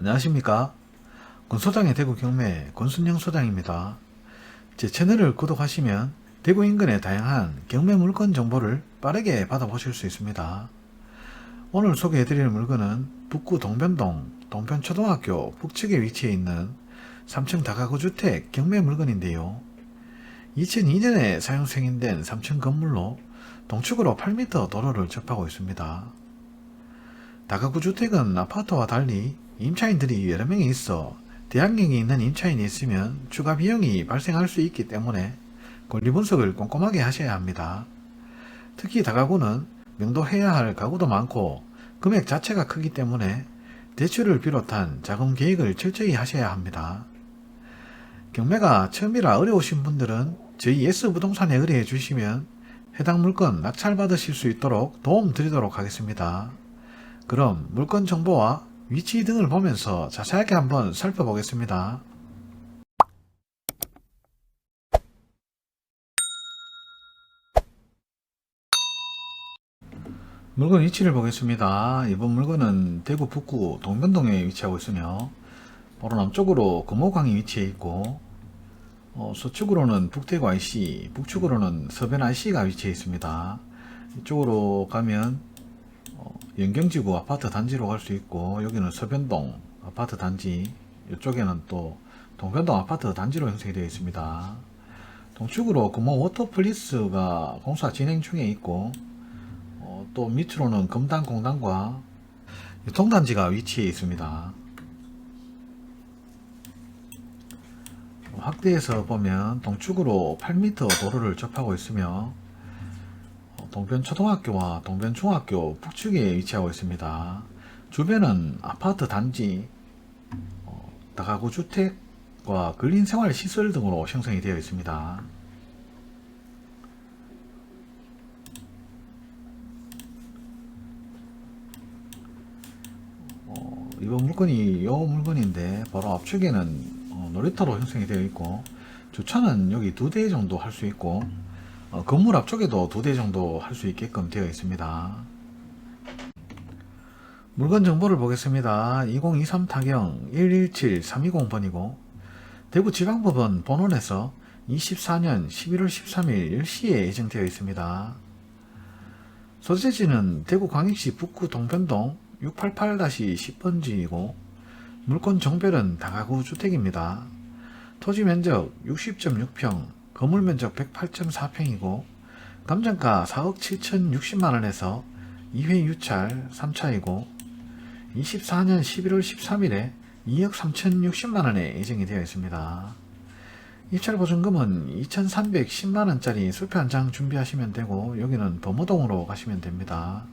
안녕하십니까? 권소장의 대구 경매 권순영 소장입니다. 제 채널을 구독하시면 대구 인근의 다양한 경매 물건 정보를 빠르게 받아보실 수 있습니다. 오늘 소개해드릴 물건은 북구 동변동 동변초등학교 북측에 위치해 있는 3층 다가구 주택 경매 물건인데요. 2002년에 사용 승인된 3층 건물로 동축으로 8m 도로를 접하고 있습니다. 다가구 주택은 아파트와 달리 임차인들이 여러 명이 있어 대학령이 있는 임차인이 있으면 추가 비용이 발생할 수 있기 때문에 권리 분석을 꼼꼼하게 하셔야 합니다. 특히 다가구는 명도해야 할 가구도 많고 금액 자체가 크기 때문에 대출을 비롯한 자금 계획을 철저히 하셔야 합니다. 경매가 처음이라 어려우신 분들은 저희 S부동산에 의뢰해 주시면 해당 물건 낙찰받으실 수 있도록 도움 드리도록 하겠습니다. 그럼 물건 정보와 위치 등을 보면서 자세하게 한번 살펴보겠습니다. 물건 위치를 보겠습니다. 이번 물건은 대구 북구 동변동에 위치하고 있으며 바로 남쪽으로 금호강이 위치해 있고 어, 서쪽으로는 북대구 IC, 북측으로는 서변 IC가 위치해 있습니다. 이쪽으로 가면 어, 연경지구 아파트 단지로 갈 수 있고 여기는 서변동 아파트 단지 이쪽에는 또 동변동 아파트 단지로 형성이 되어 있습니다. 동쪽으로 금호 워터플리스가 공사 진행 중에 있고 어, 또 밑으로는 금단 공단과 유통단지가 위치해 있습니다. 확대해서 보면 동축으로 8m 도로를 접하고 있으며 어, 동변초등학교와 동변중학교 북측에 위치하고 있습니다. 주변은 아파트 단지, 어, 다가구 주택과 근린생활 시설 등으로 형성이 되어 있습니다. 어, 이번 물건이 요 물건인데 바로 앞쪽에는 어, 놀이터로 형성이 되어 있고 주차는 여기 두 대 정도 할 수 있고 어, 건물 앞쪽에도 두 대 정도 할 수 있게끔 되어 있습니다. 물건 정보를 보겠습니다. 2023 타경 117320번이고 대구 지방법원 본원에서 24년 11월 13일 10시에 예정되어 있습니다. 소재지는 대구 광역시 북구 동변동 688-10번지이고 물건 정별은 다가구 주택입니다. 토지 면적 60.6평, 건물 면적 108.4평이고 감정가 4억 7,060만원에서 2회 유찰 3차이고 24년 11월 13일에 2억 3,060만원에 예정이 되어 있습니다. 입찰 보증금은 2,310만원짜리 수표 한 장 준비하시면 되고 여기는 범어동으로 가시면 됩니다.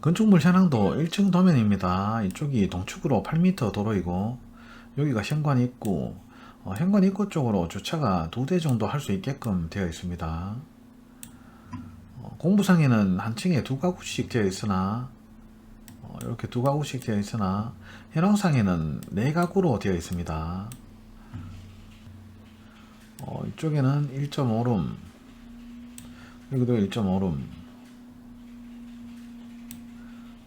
건축물 현황도 1층 도면입니다. 이쪽이 동축으로 8m 도로이고 여기가 현관 입구 어, 현관 입구 쪽으로 주차가 두 대 정도 할 수 있게끔 되어 있습니다. 어, 공부상에는 한 층에 두 가구씩 되어 있으나 어, 이렇게 두 가구씩 되어 있으나 현황상에는 네 가구로 되어 있습니다. 어, 이쪽에는 1.5룸 여기도 1.5룸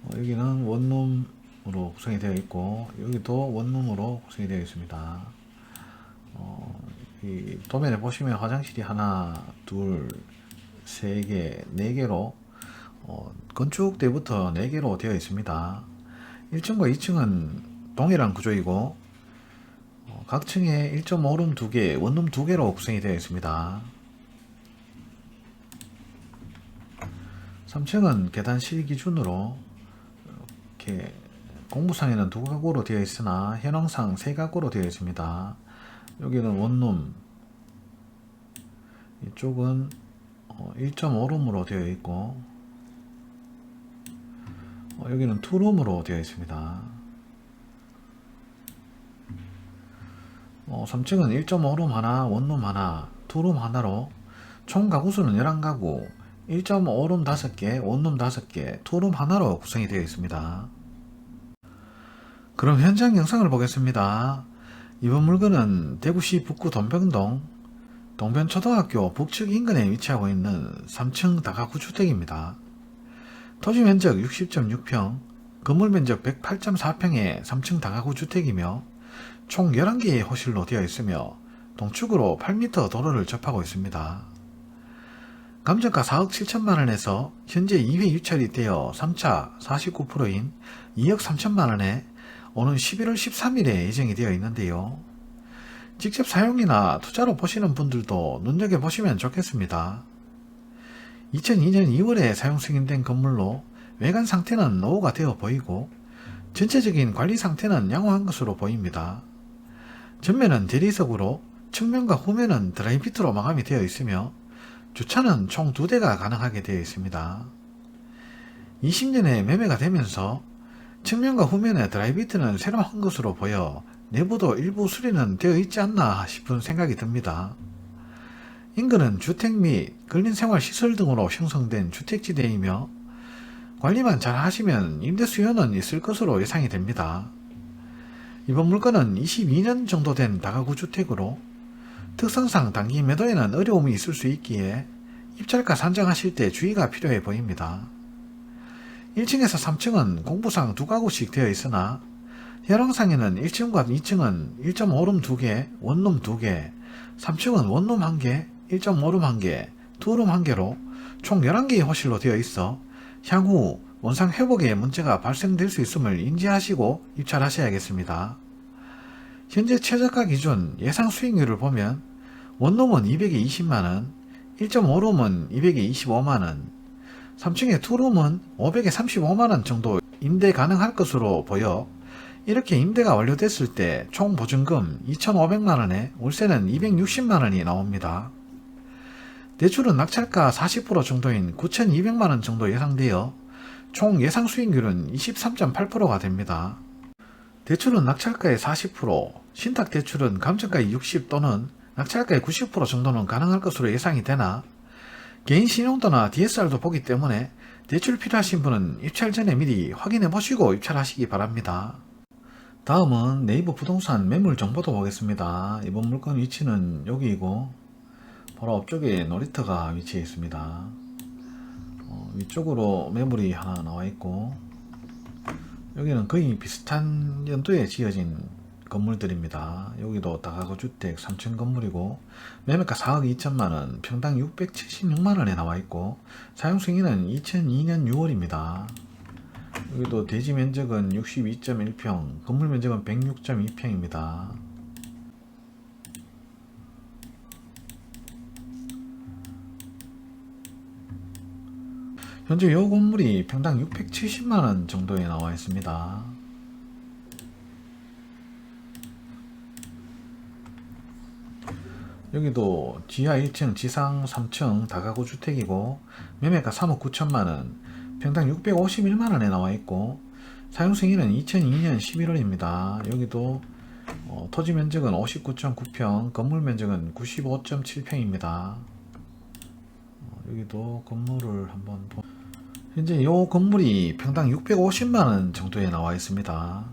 어, 여기는 원룸으로 구성이 되어 있고 여기도 원룸으로 구성이 되어 있습니다. 어, 이 도면에 보시면 화장실이 하나, 둘, 세 개, 네 개로 어, 건축 때부터 네 개로 되어 있습니다. 1층과 2층은 동일한 구조이고 어, 각 층에 1.5룸 2개, 원룸 2개로 구성이 되어 있습니다. 3층은 계단 실 기준으로 이렇게 공부상에는 두 가구로 되어 있으나 현황상 세 가구로 되어 있습니다. 여기는 원룸, 이쪽은 1.5룸으로 되어 있고 어, 여기는 투룸으로 되어 있습니다. 어, 3층은 1.5룸 하나, 원룸 하나, 투룸 하나로 총 가구수는 11가구, 1.5룸 5개, 원룸 5개, 투룸 하나로 구성이 되어 있습니다. 그럼 현장 영상을 보겠습니다. 이번 물건은 대구시 북구 돈병동 동변초등학교 북측 인근에 위치하고 있는 3층 다가구 주택입니다. 토지 면적 60.6평, 건물 면적 108.4평의 3층 다가구 주택이며 총 11개의 호실로 되어 있으며 동축으로 8m 도로를 접하고 있습니다. 감정가 4억 7천만 원에서 현재 2회 유찰이 되어 3차 49%인 2억 3천만 원에 오는 11월 13일에 예정이 되어 있는데요. 직접 사용이나 투자로 보시는 분들도 눈여겨보시면 좋겠습니다. 2002년 2월에 사용 승인된 건물로 외관 상태는 노후가 되어 보이고 전체적인 관리 상태는 양호한 것으로 보입니다. 전면은 대리석으로 측면과 후면은 드라이비트로 마감이 되어 있으며 주차는 총 두 대가 가능하게 되어 있습니다. 20년에 매매가 되면서 측면과 후면의 드라이비트는 새로 한 것으로 보여 내부도 일부 수리는 되어 있지 않나 싶은 생각이 듭니다. 인근은 주택 및 근린생활시설 등으로 형성된 주택지대이며 관리만 잘 하시면 임대 수요는 있을 것으로 예상이 됩니다. 이번 물건은 22년 정도 된 다가구 주택으로 특성상 단기 매도에는 어려움이 있을 수 있기에 입찰가 산정하실 때 주의가 필요해 보입니다. 1층에서 3층은 공부상 두 가구씩 되어 있으나 혈왕상에는 1층과 2층은 1.5룸 2개, 원룸 2개, 3층은 원룸 1개, 1.5룸 1개, 2룸 1개로 총 11개의 호실로 되어 있어 향후 원상 회복에 문제가 발생될 수 있음을 인지하시고 입찰하셔야겠습니다. 현재 최저가 기준 예상 수익률을 보면 원룸은 200에 20만원, 1.5룸은 200에 25만원, 3층의 투룸은 500에 35만원 정도 임대 가능할 것으로 보여 이렇게 임대가 완료됐을 때 총 보증금 2,500만 원에 월세는 260만 원이 나옵니다. 대출은 낙찰가 40% 정도인 9,200만 원 정도 예상되어 총 예상 수익률은 23.8%가 됩니다. 대출은 낙찰가의 40%, 신탁 대출은 감정가의 60 또는 낙찰가의 90% 정도는 가능할 것으로 예상이 되나 개인 신용도나 DSR도 보기 때문에 대출 필요하신 분은 입찰 전에 미리 확인해 보시고 입찰하시기 바랍니다. 다음은 네이버 부동산 매물 정보도 보겠습니다. 이번 물건 위치는 여기이고 바로 앞쪽에 놀이터가 위치해 있습니다. 어, 위쪽으로 매물이 하나 나와 있고 여기는 거의 비슷한 연도에 지어진 건물들입니다. 여기도 다가구 주택 3층 건물이고 매매가 4억 2천만원, 평당 676만원에 나와 있고 사용 승인은 2002년 6월입니다. 여기도 대지 면적은 62.1평, 건물 면적은 106.2평입니다. 현재 이 건물이 평당 670만원 정도에 나와 있습니다. 여기도 지하 1층, 지상 3층 다가구 주택이고 매매가 3억 9천만원, 평당 651만원에 나와 있고 사용 승인은 2002년 11월입니다. 여기도 어, 토지 면적은 59.9평, 건물 면적은 95.7평입니다. 어, 여기도 건물을 한번 보... 현재 이 건물이 평당 650만원 정도에 나와 있습니다.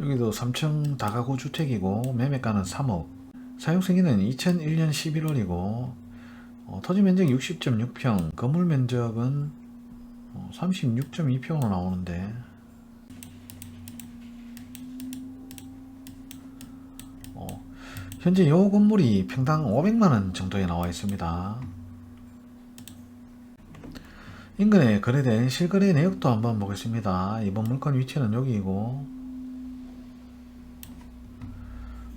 여기도 3층 다가구 주택이고 매매가는 3억 사용 승인은 2001년 11월이고 어, 토지 면적 60.6평 건물 면적은 어, 36.2평으로 나오는데 어, 현재 이 건물이 평당 500만원 정도에 나와 있습니다. 인근에 거래된 실거래 내역도 한번 보겠습니다. 이번 물건 위치는 여기이고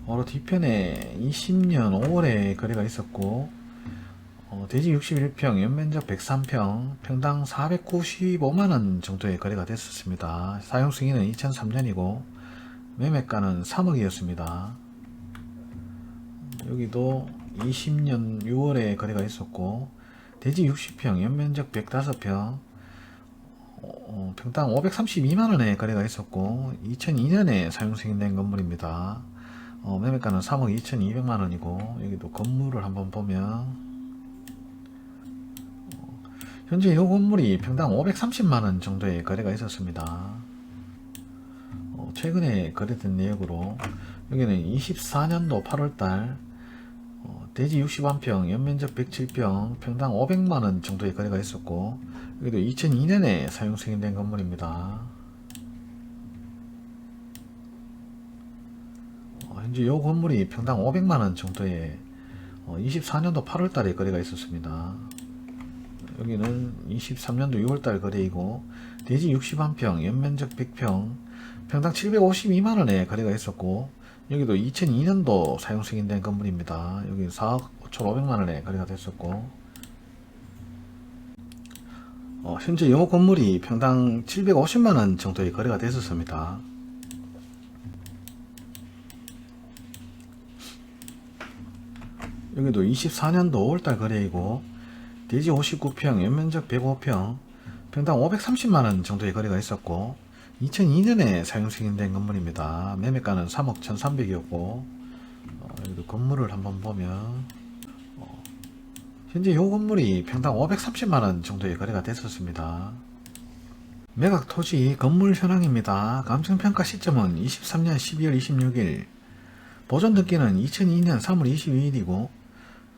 바로 뒤편에 20년 5월에 거래가 있었고 어, 대지 61평, 연면적 103평, 평당 495만원 정도의 거래가 됐었습니다. 사용 승인은 2003년이고 매매가는 3억이었습니다. 여기도 20년 6월에 거래가 있었고 대지 60평, 연면적 105평, 어, 평당 532만원에 거래가 있었고 2002년에 사용 승인된 건물입니다. 어, 매매가는 3억 2,200만원이고 여기도 건물을 한번 보면 어, 현재 이 건물이 평당 530만원 정도의 거래가 있었습니다. 어, 최근에 거래된 내역으로 여기는 24년도 8월달 대지 61평, 연면적 107평, 평당 500만원 정도의 거래가 있었고, 여기도 2002년에 사용 승인된 건물입니다. 어, 현재 이 건물이 평당 500만원 정도의 24년도 8월 달에 거래가 있었습니다. 여기는 23년도 6월 달 거래이고, 대지 61평, 연면적 100평, 평당 752만원에 거래가 있었고, 여기도 2002년도 사용 승인된 건물입니다. 여기 4억 5,500만원에 거래가 됐었고, 어, 현재 이 건물이 평당 750만원 정도의 거래가 됐었습니다. 여기도 24년도 5월달 거래이고 대지 59평, 연면적 105평, 평당 530만원 정도의 거래가 있었고 2002년에 사용 승인된 건물입니다. 매매가는 3억 1300이었고 어, 여기도 건물을 한번 보면 어, 현재 이 건물이 평당 530만원 정도의 거래가 됐었습니다. 매각 토지 건물 현황입니다. 감정평가 시점은 23년 12월 26일 보존 등기는 2002년 3월 22일이고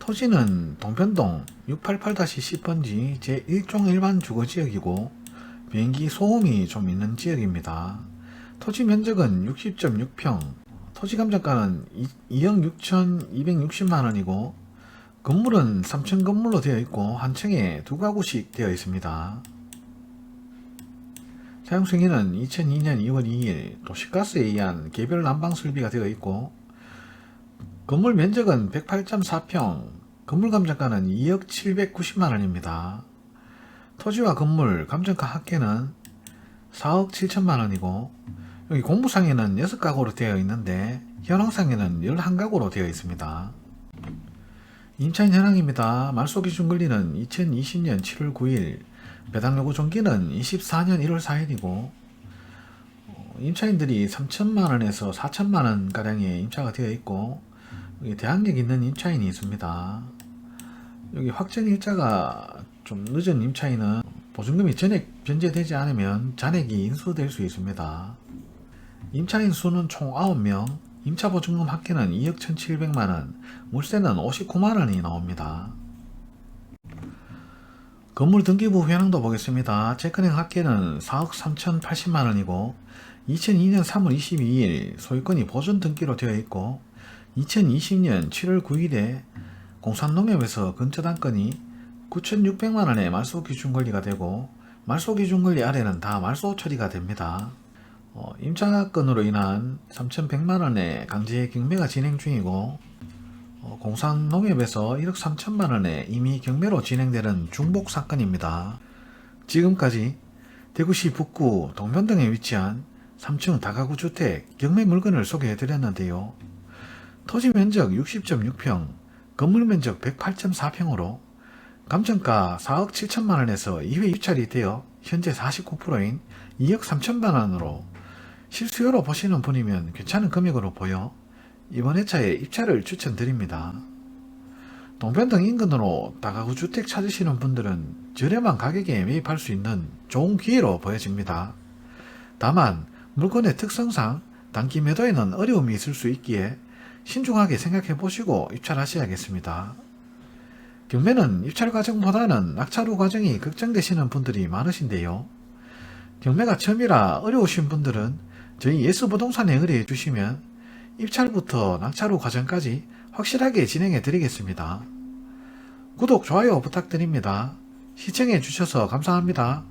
토지는 동편동 688-10번지 제1종 일반 주거지역이고 비행기 소음이 좀 있는 지역입니다. 토지 면적은 60.6평, 토지 감정가는 2억 6,260만원이고 건물은 3층 건물로 되어 있고 한 층에 두 가구씩 되어 있습니다. 사용 승인은 2002년 2월 2일 도시가스에 의한 개별 난방 설비가 되어 있고 건물 면적은 108.4평, 건물 감정가는 2억 790만 원입니다. 토지와 건물 감정가 합계는 4억 7천만 원이고 여기 공부상에는 6가구로 되어 있는데 현황상에는 11가구로 되어 있습니다. 임차인 현황입니다. 말소 기준 권리는 2020년 7월 9일, 배당 요구 종기는 24년 1월 4일이고 어, 임차인들이 3천만 원에서 4천만 원 가량의 임차가 되어 있고 대항력 있는 임차인이 있습니다. 여기 확정 일자가 좀 늦은 임차인은 보증금이 전액 변제되지 않으면 잔액이 인수될 수 있습니다. 임차인 수는 총 9명, 임차 보증금 합계는 2억 1,700만원, 물세는 59만원이 나옵니다. 건물 등기부 현황도 보겠습니다. 체크ning 합계는 4억 3,080만원이고 2002년 3월 22일 소유권이 보존 등기로 되어 있고 2020년 7월 9일에 공산농협에서 근처 단건이 9,600만 원의 말소 기준 권리가 되고 말소 기준 권리 아래는 다 말소 처리가 됩니다. 어, 임차건으로 인한 3,100만 원의 강제 경매가 진행 중이고 어, 공산농협에서 1억 3천만 원의 이미 경매로 진행되는 중복 사건입니다. 지금까지 대구시 북구 동변동에 위치한 3층 다가구 주택 경매 물건을 소개해 드렸는데요. 토지 면적 60.6평, 건물 면적 108.4평으로 감정가 4억 7천만 원에서 2회 입찰이 되어 현재 49%인 2억 3천만 원으로 실수요로 보시는 분이면 괜찮은 금액으로 보여 이번 회차에 입찰을 추천드립니다. 동변동 인근으로 다가구 주택 찾으시는 분들은 저렴한 가격에 매입할 수 있는 좋은 기회로 보여집니다. 다만 물건의 특성상 단기 매도에는 어려움이 있을 수 있기에 신중하게 생각해 보시고 입찰하셔야겠습니다. 경매는 입찰 과정보다는 낙찰 후 과정이 걱정되시는 분들이 많으신데요. 경매가 처음이라 어려우신 분들은 저희 예스부동산에 의뢰해 주시면 입찰부터 낙찰 후 과정까지 확실하게 진행해 드리겠습니다. 구독, 좋아요 부탁드립니다. 시청해 주셔서 감사합니다.